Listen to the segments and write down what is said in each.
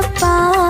पार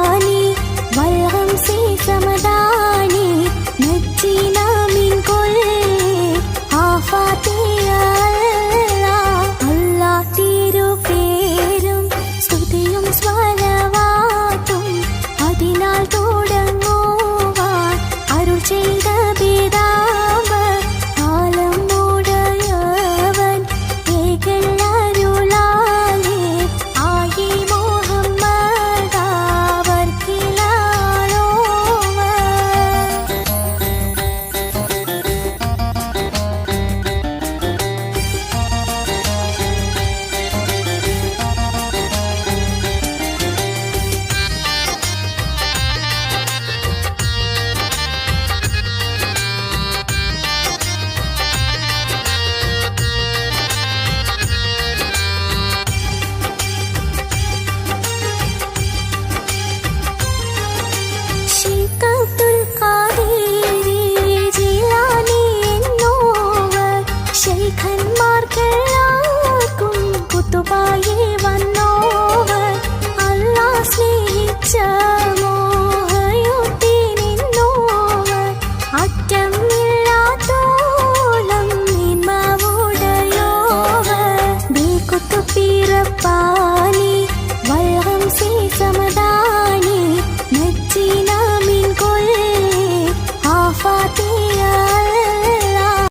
பிறப்பானி. வல்லம் சே Samata